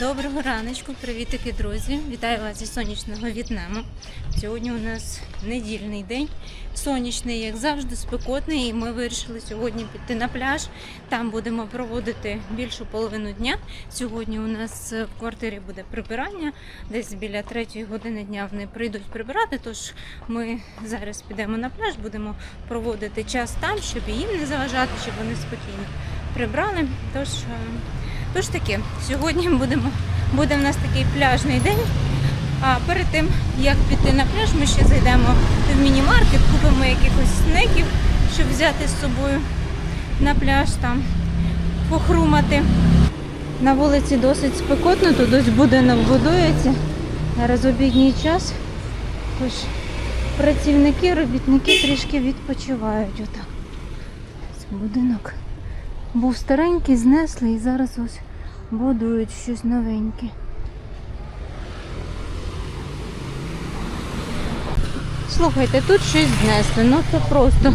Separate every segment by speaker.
Speaker 1: Доброго раночку, привітики, друзі! Вітаю вас зі сонячного В'єтнаму. Сьогодні у нас недільний день, сонячний, як завжди, спекотний. І ми вирішили сьогодні піти на пляж. Там будемо проводити більшу половину дня. Сьогодні у нас в квартирі буде прибирання. Десь біля третьої години дня вони прийдуть прибирати. Тож ми зараз підемо на пляж, будемо проводити час там, щоб їм не заважати, щоб вони спокійно прибрали. Тож. Тож таки, сьогодні будемо, буде в нас такий пляжний день. А перед тим, як піти на пляж, ми ще зайдемо в міні-маркет, купимо якихось снеків, щоб взяти з собою на пляж там похрумати. На вулиці досить спекотно, тут ось будинок будується. Зараз обідній час. Тож працівники, робітники трішки відпочивають отак. Будинок був старенький, знесли і зараз ось будують щось новеньке. Слухайте, тут щось знесли, ну це просто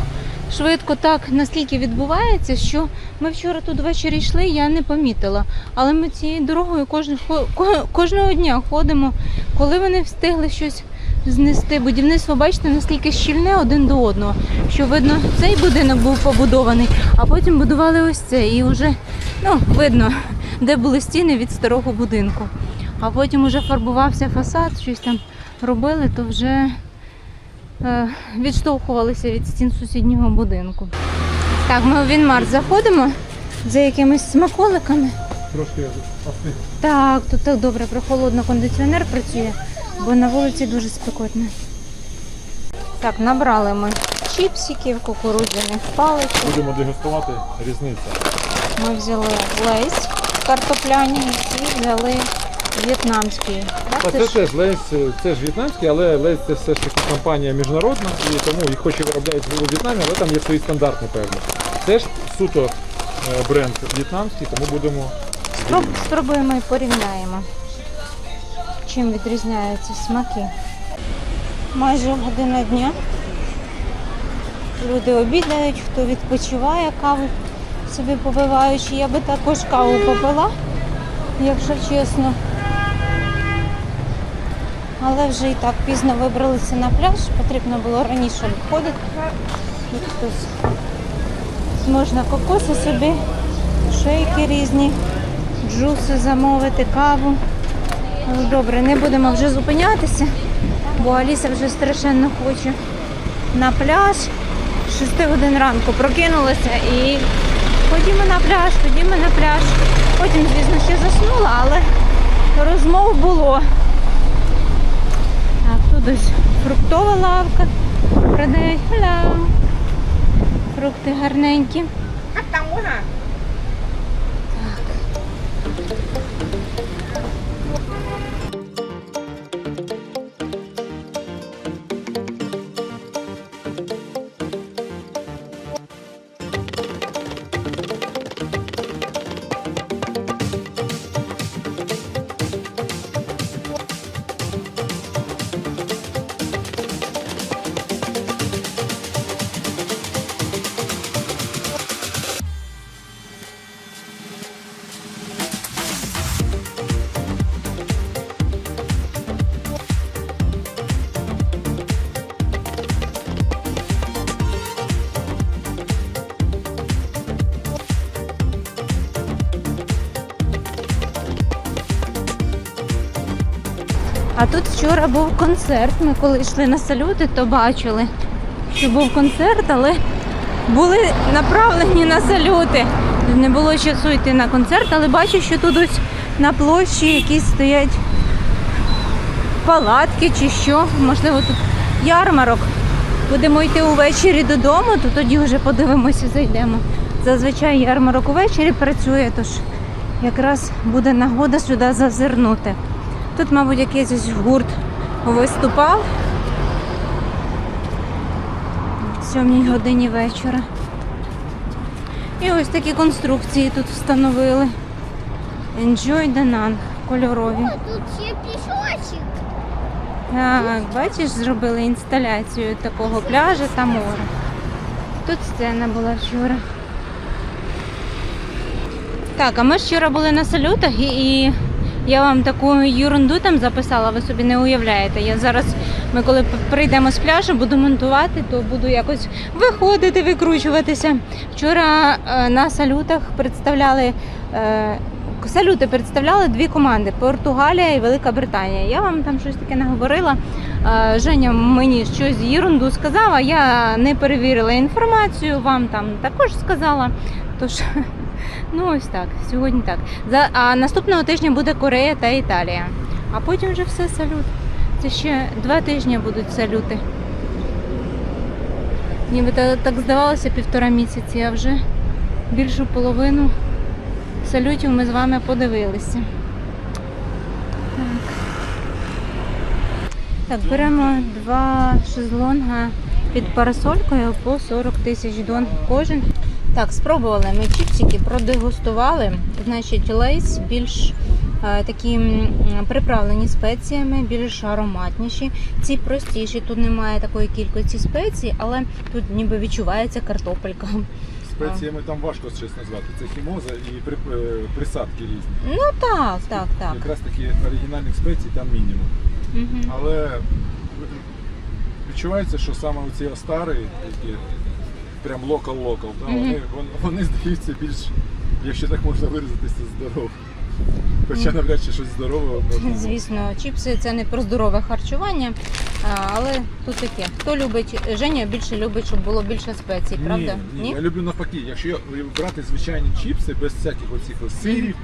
Speaker 1: швидко так наскільки відбувається, що ми вчора тут ввечері йшли, я не помітила. Але ми цією дорогою кожен, ко- кожного дня ходимо, коли вони встигли щось знести. Будівництво, бачите, наскільки щільне один до одного, що видно, цей будинок був побудований, а потім будували ось це. І вже ну, видно, де були стіни від старого будинку. А потім вже фарбувався фасад, щось там робили, то вже е, відштовхувалися від стін сусіднього будинку. Так, ми у Вінмарт заходимо за якимись смаколиками.
Speaker 2: Трошки остиг.
Speaker 1: Так, тут так добре, прохолодно кондиціонер працює, бо на вулиці дуже спекотно. Так, набрали ми чіпсиків, кукурудзяних паличок.
Speaker 2: Будемо дегустувати різницю.
Speaker 1: Ми взяли лейс картопляні і взяли в'єтнамський. Так,
Speaker 2: Та
Speaker 1: це
Speaker 2: теж Лейс, це ж в'єтнамський, але Лейс це все ж таки компанія міжнародна, і тому їх хоч і виробляють у В'єтнамі, але там є свої стандарти певні. Це ж суто е, бренд в'єтнамський, тому будемо
Speaker 1: Спроб, спробуємо і порівняємо, чим відрізняються смаки. Майже година дня. Люди обідають, хто відпочиває, каву собі попиваючи. Я би також каву попила, якщо чесно. Але вже і так пізно вибралися на пляж, потрібно було раніше виходити. Можна кокоси собі, шейки різні, джуси замовити, каву. Ну, Добре, не будемо вже зупинятися, бо Аліса вже страшенно хоче на пляж. З 6 годин ранку прокинулася і ходімо на пляж, ходімо на пляж. Потім, звісно, ще заснула, але розмов було. Так, тут ось фруктова лавка. Продають. Фрукти гарненькі. А тут вчора був концерт. Ми коли йшли на салюти, то бачили, що був концерт, але були направлені на салюти. Не було часу йти на концерт, але бачу, що тут ось на площі якісь стоять палатки чи що. Можливо, тут ярмарок. Будемо йти увечері додому, то тоді вже подивимося, зайдемо. Зазвичай ярмарок увечері працює, тож якраз буде нагода сюди зазирнути. Тут, мабуть, якийсь гурт виступав в сьомій годині вечора. І ось такі конструкції тут встановили. Enjoy the Nun, кольорові.
Speaker 3: Тут ще пісочок.
Speaker 1: Так, бачиш, зробили інсталяцію такого пляжа та моря. Тут сцена була вчора. Так, а ми вчора були на салютах і Я вам таку ерунду там записала, ви собі не уявляєте. Я зараз, ми коли прийдемо з пляжу, буду монтувати, то буду якось виходити, викручуватися. Вчора е, на салютах представляли. Е, Салюти представляли дві команди Португалія і Велика Британія. Я вам там щось таке наговорила. Е, Женя мені щось ерунду сказала. Я не перевірила інформацію, вам там також сказала. Тож, ну ось так, сьогодні так. За, а наступного тижня буде Корея та Італія. А потім вже все салют. Це ще два тижні будуть салюти. Ніби та- так здавалося півтора місяці, а вже більшу половину салютів ми з вами подивилися. Так, так беремо два шезлонга під парасолькою по 40 тисяч дон кожен. Так, спробували ми чіпсики, продегустували. Значить, лейс більш е, такі приправлені спеціями, більш ароматніші. Ці простіші, тут немає такої кількості спецій, але тут ніби відчувається картопелька.
Speaker 2: Спеціями там важко щось назвати. Це хімоза і е, присадки різні.
Speaker 1: Ну так, так, так.
Speaker 2: Якраз такі оригінальних спецій там мінімум.
Speaker 1: Угу.
Speaker 2: Але відчувається, що саме оці остари, які прям локал-локал, да,
Speaker 1: Мгм.
Speaker 2: вони, вон- вони здаються більш, якщо так можна виразитися, здорові. Хоча навряд чи щось здорове можна.
Speaker 1: Звісно, чіпси це не про здорове харчування, а, але тут таке. Хто любить, Женя більше любить, щоб було більше спецій, правда?
Speaker 2: Ні, ні, я люблю навпаки. Якщо я- брати звичайні чіпси без всяких оцих ось сирів,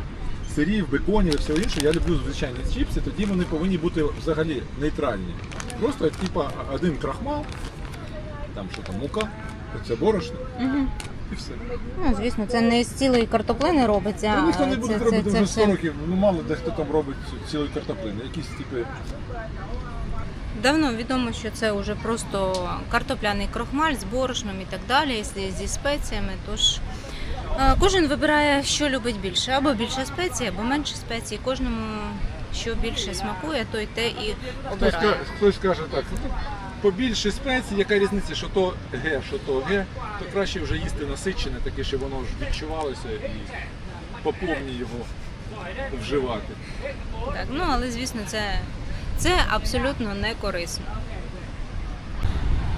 Speaker 2: сирів, беконів і всього іншого, я люблю звичайні чіпси, тоді вони повинні бути взагалі нейтральні. Просто типа один крахмал, там що там, мука, це борошно
Speaker 1: Угу.
Speaker 2: і все.
Speaker 1: Ну, звісно, це не з цілої картоплини робиться.
Speaker 2: Та ніхто не буде
Speaker 1: це,
Speaker 2: робити вже
Speaker 1: все
Speaker 2: 100 років, ну мало де хто там робить цілий картоплини. Якісь типи
Speaker 1: Давно відомо, що це вже просто картопляний крохмаль з борошном і так далі, зі, зі спеціями. Тож е, кожен вибирає, що любить більше, або більше спецій, або менше спецій. Кожному що більше смакує, той те і
Speaker 2: Хтось,
Speaker 1: обирає.
Speaker 2: ка- хтось каже так, ну, побільше спецій, яка різниця, що то Г, що то Г, то краще вже їсти насичене, таке, щоб воно ж відчувалося і по повній його вживати.
Speaker 1: Так, ну але звісно, це, це абсолютно не корисно.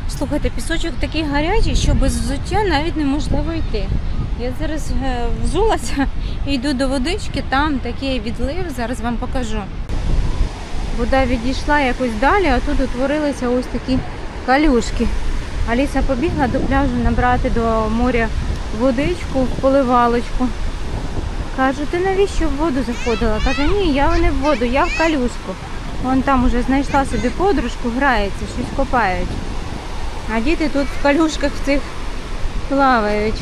Speaker 1: Слухайте, пісочок такий гарячий, що без взуття навіть неможливо йти. Я зараз е, взулася і йду до водички, там такий відлив, зараз вам покажу. Вода відійшла якось далі, а тут утворилися ось такі калюшки. Аліса побігла до пляжу набрати до моря водичку поливалочку. Кажу, ти навіщо в воду заходила? Каже, ні, я не в воду, я в калюшку. Вон там уже знайшла собі подружку, грається, щось копають. А діти тут в калюшках цих плавають.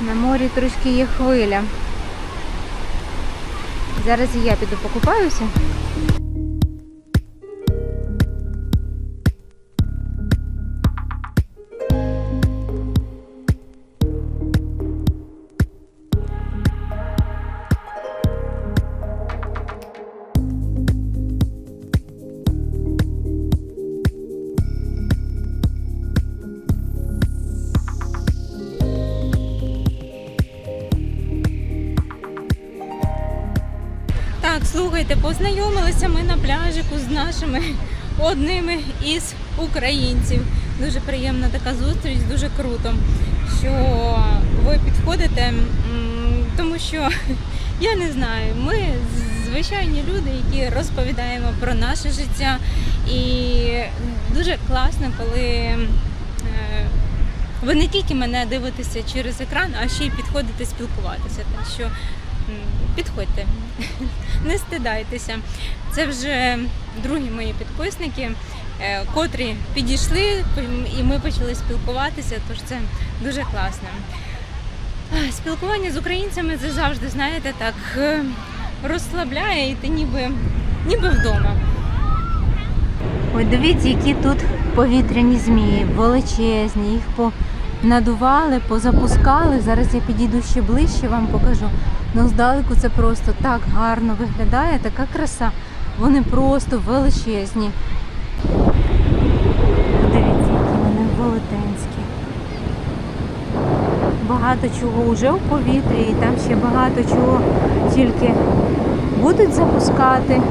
Speaker 1: На морі трошки є хвиля. Зараз і я піду покупаюся. Слухайте, познайомилися ми на пляжику з нашими одними із українців. Дуже приємна така зустріч, дуже круто, що ви підходите, тому що я не знаю, ми звичайні люди, які розповідаємо про наше життя. І дуже класно, коли е, ви не тільки мене дивитеся через екран, а ще й підходите спілкуватися. Так що підходьте, не стидайтеся. Це вже другі мої підписники, е, котрі підійшли, і ми почали спілкуватися, тож це дуже класно. Спілкування з українцями це завжди, знаєте, так е, розслабляє, і ти ніби, ніби вдома. Ой, дивіться, які тут повітряні змії, величезні, їх понадували, позапускали. Зараз я підійду ще ближче, вам покажу. Ну, здалеку це просто так гарно виглядає, така краса. Вони просто величезні. Подивіться, які вони велетенські. Багато чого вже в повітрі, і там ще багато чого тільки будуть запускати.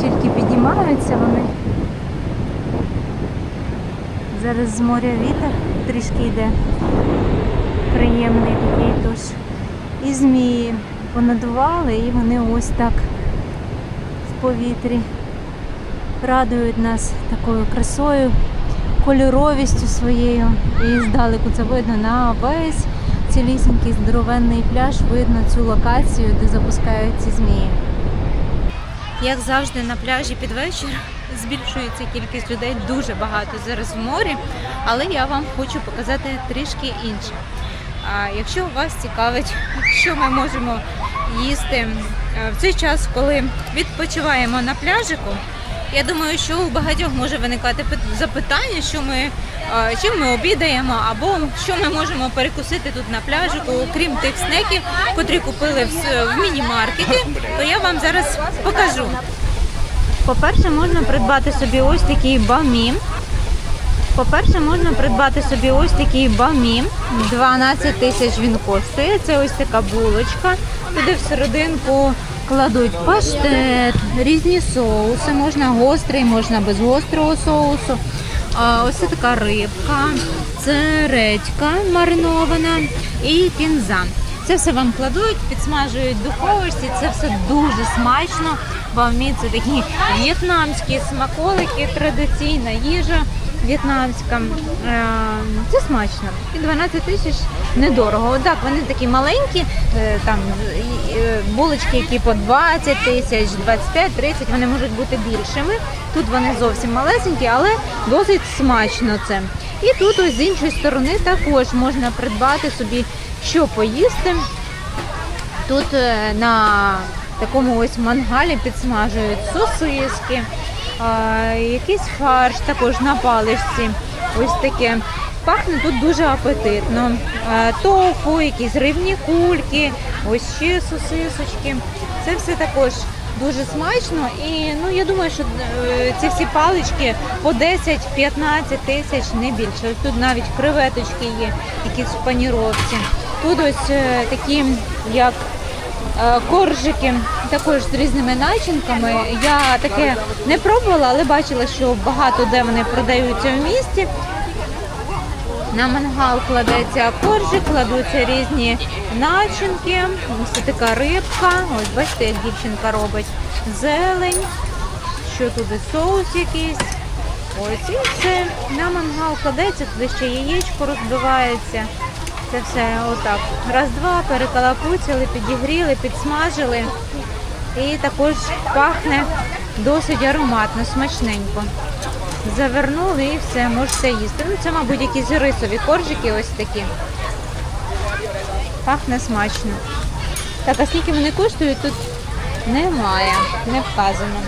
Speaker 1: Тільки піднімаються вони. Зараз з моря вітер трішки йде. Приємний такий тож. І змії понадували, і вони ось так в повітрі радують нас такою красою, кольоровістю своєю. І здалеку це видно на весь цілісінький здоровенний пляж, видно цю локацію, де запускають ці змії. Як завжди на пляжі під вечір збільшується кількість людей дуже багато зараз в морі, але я вам хочу показати трішки інше. А якщо вас цікавить, що ми можемо їсти е, в цей час, коли відпочиваємо на пляжику, я думаю, що у багатьох може виникати запитання, що ми е, чим ми обідаємо, або що ми можемо перекусити тут на пляжику, окрім тих снеків, котрі купили в, в міні-маркеті, то я вам зараз покажу. По-перше, можна придбати собі ось такий бамі. По-перше, можна придбати собі ось такий бамі. 12 тисяч він коштує. Це ось така булочка. Туди всерединку кладуть паштет, різні соуси. Можна гострий, можна без гострого соусу. А, ось така рибка, це редька маринована і кінза. Це все вам кладуть, підсмажують в духовочці, це все дуже смачно. Бамі це такі в'єтнамські смаколики, традиційна їжа в'єтнамська. Е, Це смачно. І 12 тисяч недорого. Так, вони такі маленькі, е, там е, булочки, які по 20 тисяч, 25-30, вони можуть бути більшими. Тут вони зовсім малесенькі, але досить смачно це. І тут ось з іншої сторони також можна придбати собі що поїсти. Тут е, на такому ось мангалі підсмажують сосиски, якийсь фарш також на паличці. Ось таке. Пахне тут дуже апетитно. Тофу, якісь рибні кульки, ось ще сосисочки. Це все також дуже смачно. І ну я думаю, що е, ці всі палички по 10-15 тисяч, не більше. Тут навіть креветочки є, якісь в паніровці. Тут ось е, такі, як коржики, також з різними начинками. Я таке не пробувала, але бачила, що багато де вони продаються в місті. На мангал кладеться коржик, кладуться різні начинки. Ось така рибка. Ось бачите, як дівчинка робить зелень. Що туди соус якийсь. Ось і все. На мангал кладеться, туди ще яєчко розбивається. Це все отак. Раз-два перекалапуцяли, підігріли, підсмажили. І також пахне досить ароматно, смачненько. Завернули і все, можете їсти. Ну, це, мабуть, якісь рисові коржики ось такі. Пахне смачно. Так, а скільки вони коштують, тут немає, не вказано.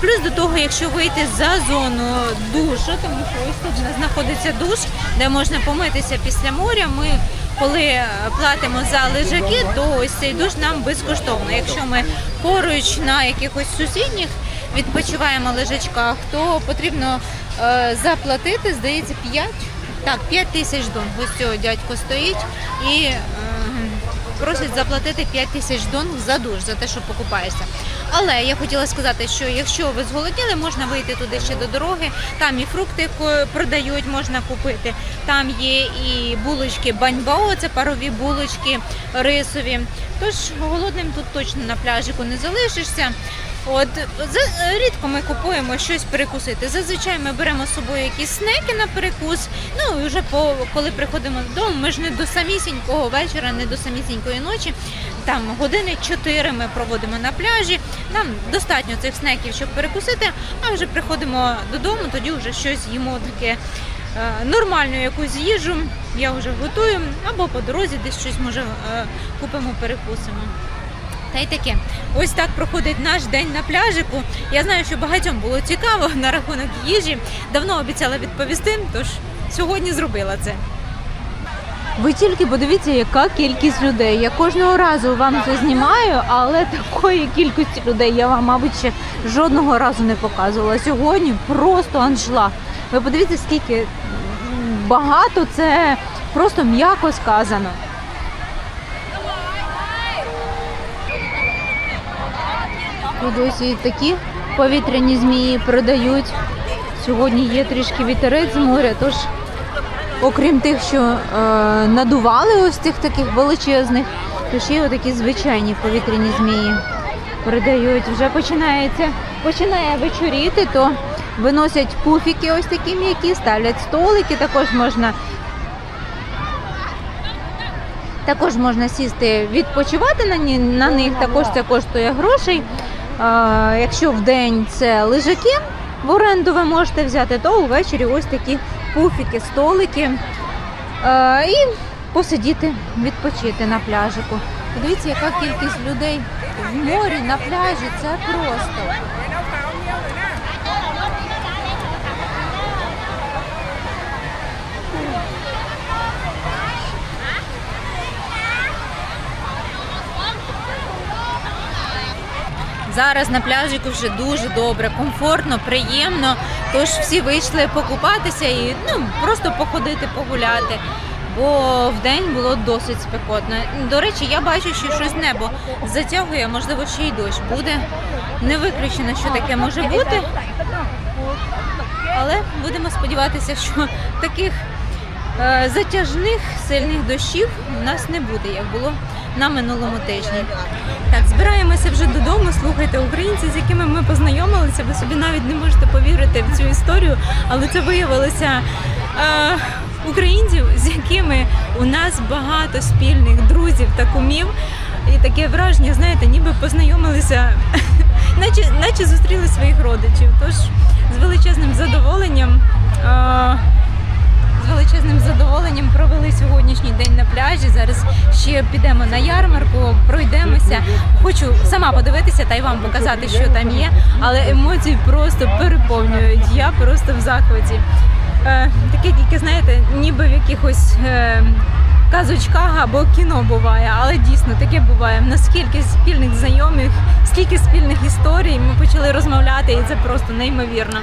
Speaker 1: Плюс до того, якщо вийти за зону душу, тому що ось тут знаходиться душ, де можна помитися після моря. Ми коли платимо за лежаки, то ось цей душ нам безкоштовно. Якщо ми поруч на якихось сусідніх відпочиваємо лежачках, то потрібно е, заплатити, здається, 5, так, 5 тисяч дон. Ось цього дядько стоїть і е, просять заплатити 5 тисяч дон за душ, за те, що покупаєшся. Але я хотіла сказати, що якщо ви зголодніли, можна вийти туди ще до дороги. Там і фрукти продають, можна купити. Там є і булочки баньбао, це парові булочки рисові. Тож голодним тут точно на пляжику не залишишся. От за- рідко ми купуємо щось перекусити. Зазвичай ми беремо з собою якісь снеки на перекус. Ну і вже по коли приходимо додому, ми ж не до самісінького вечора, не до самісінької ночі. Там години 4 ми проводимо на пляжі. Нам достатньо цих снеків, щоб перекусити, а вже приходимо додому, тоді вже щось їмо таке. е, Нормальну якусь їжу я вже готую, або по дорозі десь щось може е, купимо, перекусимо. Та й таке. Ось так проходить наш день на пляжику. Я знаю, що багатьом було цікаво на рахунок їжі. Давно обіцяла відповісти, тож сьогодні зробила це. Ви тільки подивіться, яка кількість людей. Я кожного разу вам це знімаю, але такої кількості людей я вам, мабуть, ще жодного разу не показувала. Сьогодні просто аншлаг. Ви подивіться, скільки багато це просто м'яко сказано. Тут ось і такі повітряні змії продають. Сьогодні є трішки вітерець з моря, тож окрім тих, що е, надували ось цих таких величезних, то ще й отакі звичайні повітряні змії продають. Вже починається, починає вечоріти, то виносять пуфіки ось такі м'які, ставлять столики, також можна. Також можна сісти відпочивати на, на них, також це коштує грошей. Якщо в день це лежаки в оренду ви можете взяти, то увечері ось такі пуфіки, столики і посидіти, відпочити на пляжику. Подивіться, яка кількість людей в морі на пляжі, це просто. Зараз на пляжику вже дуже добре, комфортно, приємно. Тож всі вийшли покупатися і ну, просто походити, погуляти. Бо в день було досить спекотно. До речі, я бачу, що щось небо затягує, можливо, ще й дощ буде. Не виключено, що таке може бути. Але будемо сподіватися, що таких е, затяжних сильних дощів у нас не буде, як було на минулому тижні. Так, збираємося вже додому. Слухайте, українці, з якими ми познайомилися, ви собі навіть не можете повірити в цю історію, але це виявилося. Е, Українців, з якими у нас багато спільних друзів та кумів, і таке враження, знаєте, ніби познайомилися, наче, наче зустріли своїх родичів. Тож з величезним задоволенням е, величезним задоволенням провели сьогоднішній день на пляжі. Зараз ще підемо на ярмарку, пройдемося. Хочу сама подивитися та й вам показати, що там є. Але емоції просто переповнюють. Я просто в захваті. Е, таке тільки, знаєте, ніби в якихось. Е, Казочках або кіно буває, але дійсно таке буває. Наскільки спільних знайомих, скільки спільних історій ми почали розмовляти, і це просто неймовірно.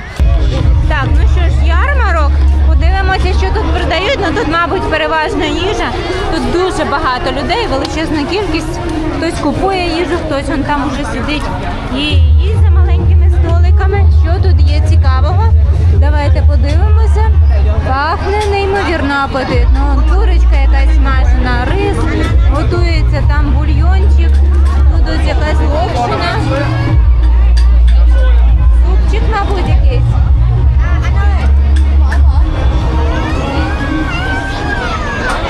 Speaker 1: Так, ну що ж, ярмарок. Подивимося, що тут продають. Ну тут, мабуть, переважна їжа. Тут дуже багато людей, величезна кількість. Хтось купує їжу, хтось он там уже сидить і їсть за маленькими столиками. Що тут є цікавого? Давайте подивимося. Пахне неймовірно апетитно. Вон курочка якась смажена, рис, готується там бульйончик. Тут якась локшина. Супчик, мабуть, якийсь.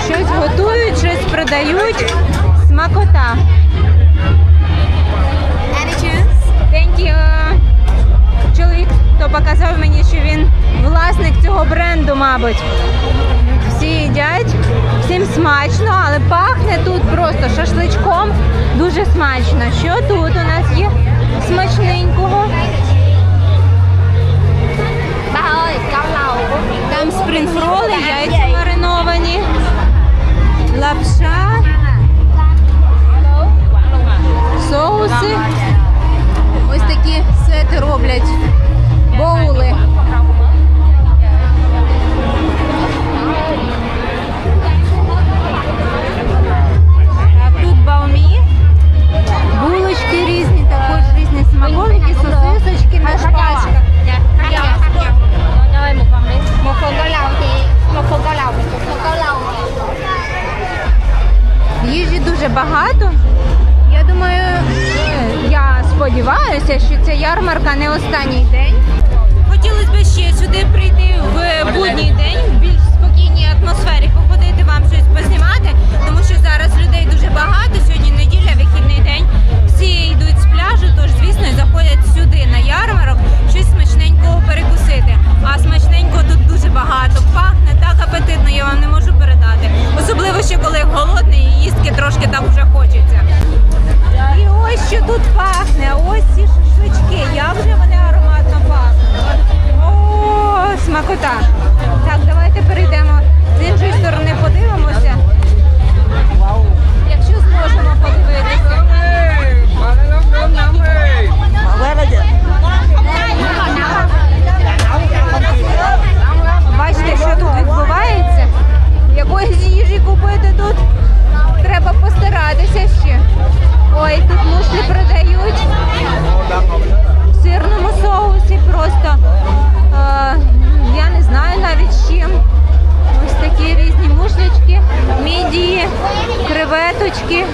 Speaker 1: Щось готують, щось продають. Смакота. Thank you. Чоловік, хто показав мені, що він власник цього бренду, мабуть. Всі їдять, всім смачно, але пахне тут просто шашличком дуже смачно. Що тут у нас є смачненького? Там спринфроли, яйця мариновані, лапша, соуси. Ось такі сети роблять. Боули. тут пахне. Ось ці шашлички. Як же вони ароматно пахнуть. О, смакота. Так, давайте перейдемо з іншої
Speaker 4: сторони, подивимося. Якщо зможемо подивитися.
Speaker 3: Бачите, що
Speaker 4: тут відбувається? Якоїсь їжі купити тут
Speaker 3: треба постаратися ще.
Speaker 4: Ой, тут мушлі продають в сирному соусі
Speaker 1: просто. Е, я не знаю навіть з чим. Ось такі різні мушлячки, мідії, креветочки.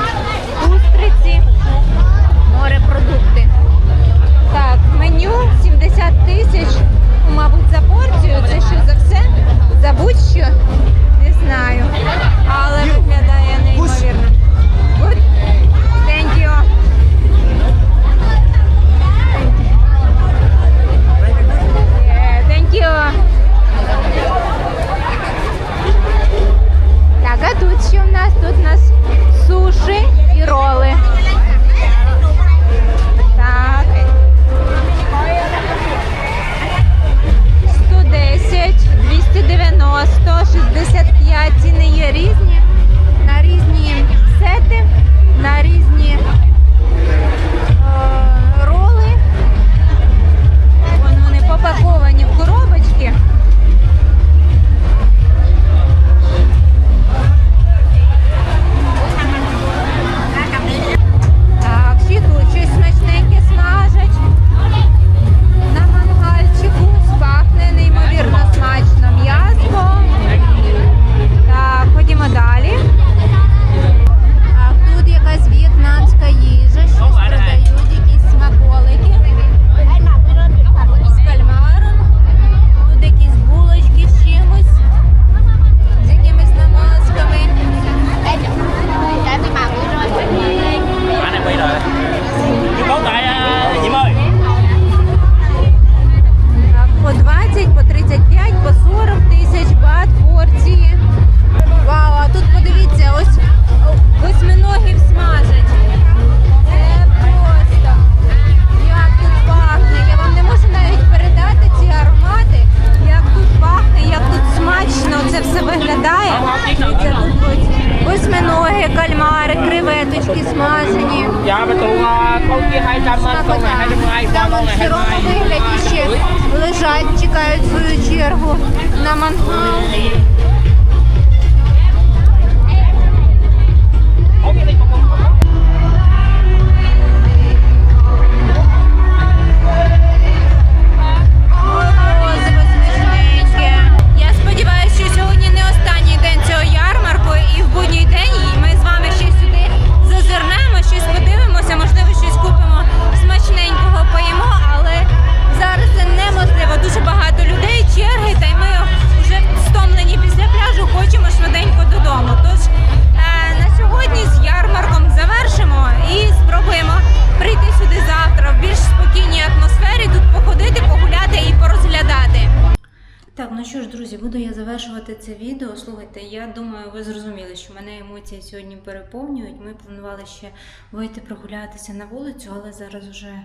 Speaker 1: Відео. Я думаю, ви зрозуміли, що мене емоції сьогодні переповнюють. Ми планували ще вийти прогулятися на вулицю, але зараз уже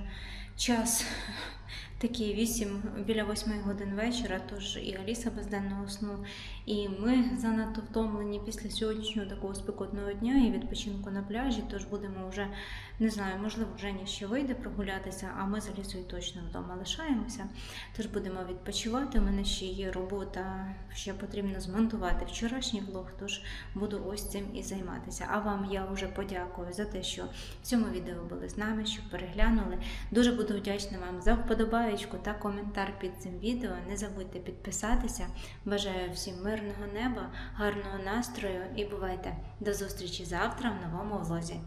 Speaker 1: час такий 8, біля 8 годин вечора, тож і Аліса без денного сну, і ми занадто втомлені після сьогоднішнього такого спекотного дня і відпочинку на пляжі, тож будемо вже, не знаю, можливо, Женя ще вийде прогулятися, а ми з Алісою точно вдома лишаємося. Тож будемо відпочивати. У мене ще є робота, ще потрібно змонтувати вчорашній влог, тож буду ось цим і займатися. А вам я вже подякую за те, що в цьому відео були з нами, що переглянули. Дуже буду вдячна вам за вподобаєчку та коментар під цим відео. Не забудьте підписатися. Бажаю всім мирного неба, гарного настрою і бувайте! До зустрічі завтра в новому влозі.